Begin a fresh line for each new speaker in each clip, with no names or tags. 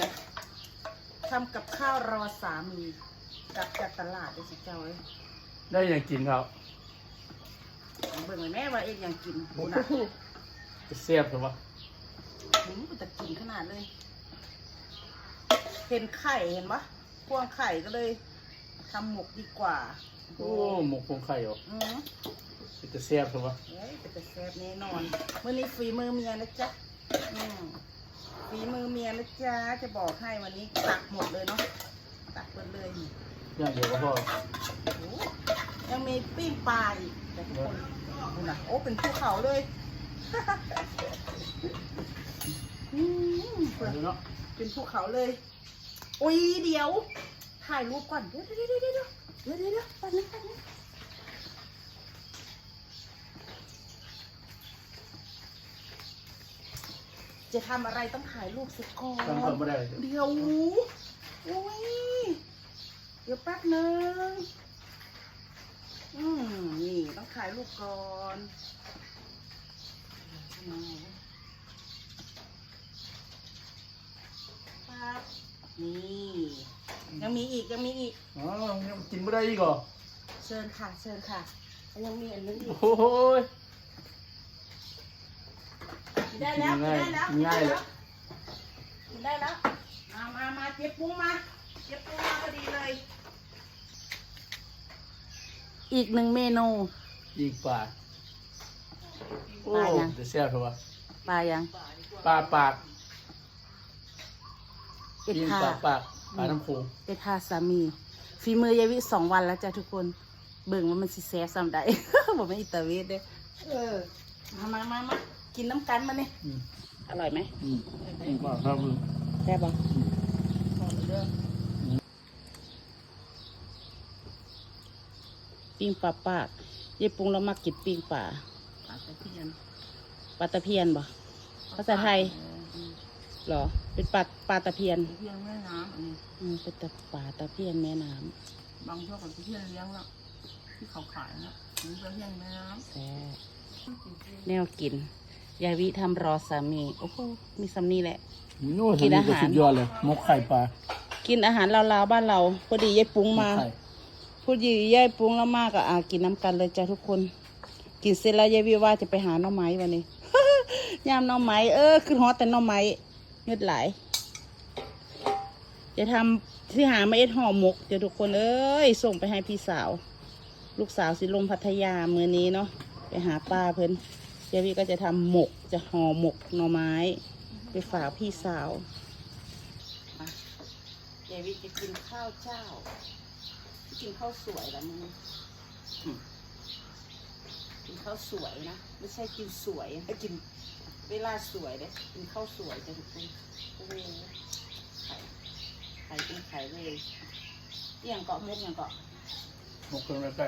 นะทำกับข้าวรอสามีกลับจากตลาดเลยสิเจ้าเอ้ย
ได้อย่างกินครับ
เบิ่งเลยแม่ว่าเอ็งยังกินบุญนะ
จะเสียบหรือวะ
หืมแต่กินขนาดเลย เห็นไข่เห็นปะพวงไข่ก็เลยทำหมกดีกว่า
โอ้หมกพวงไข่เหรอ
อืม
จะเสียบหรือวะ
เฮ้ยแต่จะแซ่บแน่นอนมื่อนี้ฝีมือเมียนะจ๊ะอืมฝีมือเมีย จ๊ะจะบอกให้วันนี้ตักหมดเลยเนาะตักหมดเลย
อย่างเดียวก็พอ
อยังมีปิ้งปลาอีกแต่ทุกคนดูนะโอ้เป็นภูเขาเลยอืมเปิด
เนาะ
เป็นภูเขาเลยอุ้ยเดี๋ยวถ่ายรูปก่อนเดี๋ยวเดี๋ยวเดี๋ยวเดี๋ยวเดี๋ยวเดี๋ยวแป๊บนึงป๊บนึ จะทำอะไรต้องถ่ายรูปเสร็จก่อน
ทำคนไม่ได้
เดี๋ยวอุ้ยเดี๋ยวแป๊บนึงอืมนี่ต้องถ่ายรูปก่อนปั๊บนี่ยังมีอีกยังมีอีก
อ๋อกินไม่ได้อีกเหรอ
เชิญค่ะเชิญค่ะ ยังมีอันนึงอีก
โอ้โหย
กิน ได้แล้วกินได้แล้ว
กินง่ายเลย
กินได้แล้วมามามาเจ็บปุ้งมาเจ็บปุ้งมาพอดีเลย อีกหนึ่งเมนู
อีกปลาโอ้
ปลายัง
จะเสียบหรือวะ
ปลายัง
ปลาปาก
เอ็ด
กิน
ทา
ปลาปากปลาน้ำโขง
เอ็ดทาสามีฝีมือยายวิสองวันแล้วจ้ะทุกคน เบิ่งว่ามันสิแซ่บซ้ำใด บอกไม่อิตาเวสเด้อเออมามามามา กินน้ำกันมาเนี่ย
อืม
อร่อยไหม
อืมอืมปลาครับมึง
แซ่บปะปิ้งปลาปากยายปรุงแล้วมักกินปิ้งปลา
ปลาตะเพียน
ปลาตะเพียนบ่ภาษาไทยเหรอ เป็นปลาปลาตะเพียน
ตะเพียนแม่น้ำอันนี้
อืมเป็นตะปลาตะเพียนแม่น้
บางพวกกับตะเพียนเลี้ยงแล้วที่เขาขายนะนี่ตะเพียนแม่น้ำ
แซ่บแนวกิน ยายวิทำรอสามี โอ้โห มีสำนีแหละ
โน่
กินอาหาร
สุดยอดเลยมกไข่ปลา
กินอาหารลาวๆบ้านเรา พอดียายปรุงมา
ไข่
พอดียายปรุงแล้วมากก็อ่ากินน้ำกันเลยจ้ะทุกคน กินเสร็จแล้วยายวิว่าจะไปหาหน่อไม้วันนี้ ยามหน่อไม้เออคือฮอตแต่หน่อไม้เงือดไหลายจะทำที่หามาเอ็ดห่อหมกจ้ะทุกคนเอ้ยส่งไปให้พี่สาว ลูกสาวสิลมพัทยามือนี้เนาะไปหาป้าเพิ่น ยายวิก็จะทำหมกจะห่อหมกหน่อไม้ ไปฝากพี่สาวยายวิจะกินข้าวเจ้า กินข้าวสวยแล้วมึงกินข้าวสวยนะ ไม่ใช่กินสวยให้กินเวลาสวยเลยกินข้าวสวยจะทุกคนโอ้โหไข่ไข่เป็นไข่เลยเอี่ยงเกาะมุกอย่างเกาะ
มกเครื่องใกล้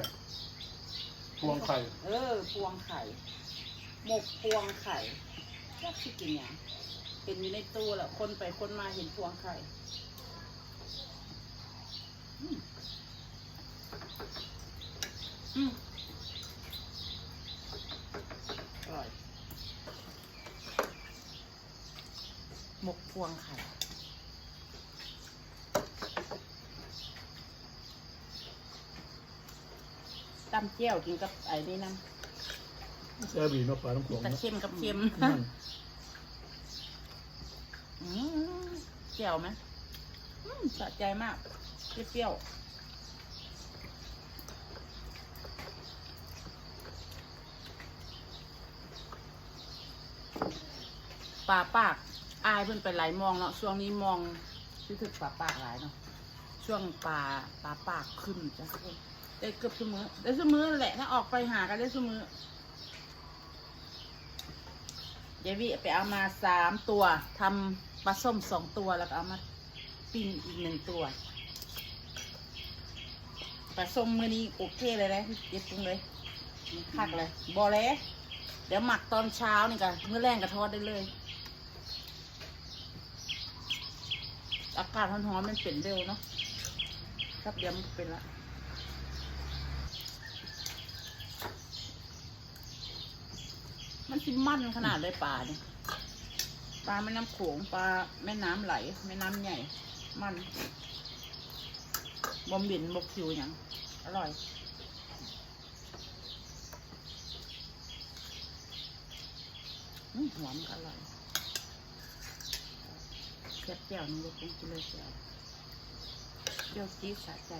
พวงไข่
เออ พวงไข่ หมกพวงไข่ยากที่กินอย่างเห็นอยู่ในตู้แหละคนไปคนมาเห็นพวงไข่อืมอืมอร่อยหมกพวงไข่ตำเจียวกินกับไอ้นี่น้ำ
แซ่บดีเนาะปลาน้ำโขง
แต่
เนาะ
เค็มกับเค็ม
อืม
อืมเจียวไหมอืมสะใจมากเปรี้ยวๆป่าปากอายเพิ่นไปไหลายมองเนาะช่วงนี้มองที่ถึกป่าปากหลายเนาะช่วงป่าป่าปากขึ้นจ้ะทุกคนได้เกือบชั่วมือได้ชั่วมือแหละถ้าออกไปหากันได้ชั่วมือ ยายวิไปเอามาสามตัวทำปลาส้มสองตัวแล้วก็เอามาปิ้งอีกหนึ่งตัวปลาส้มมือนี้โอเคเลยนะเย็บปรุงเลยคักเลยบอเลยเดี๋ยวหมักตอนเช้านี่กันเมื่อแรงกระทอดได้เลย อากาศร้อนๆมันเป็นเร็วเนาะครับเดี๋ยวมันเป็นละ มัน สิมันขนาดเลยป่าเนี่ยปลาแม่น้ำโขงปลาแม่น้ำไหล แม่น้ำใหญ่ มันบอมบินบกคิวอย่างอร่อยหอมก็อร่อยแซ่บแจ่วนี่ลูกคงกินเลยแจ่วเปรี้ยวจี๊ดสะใจ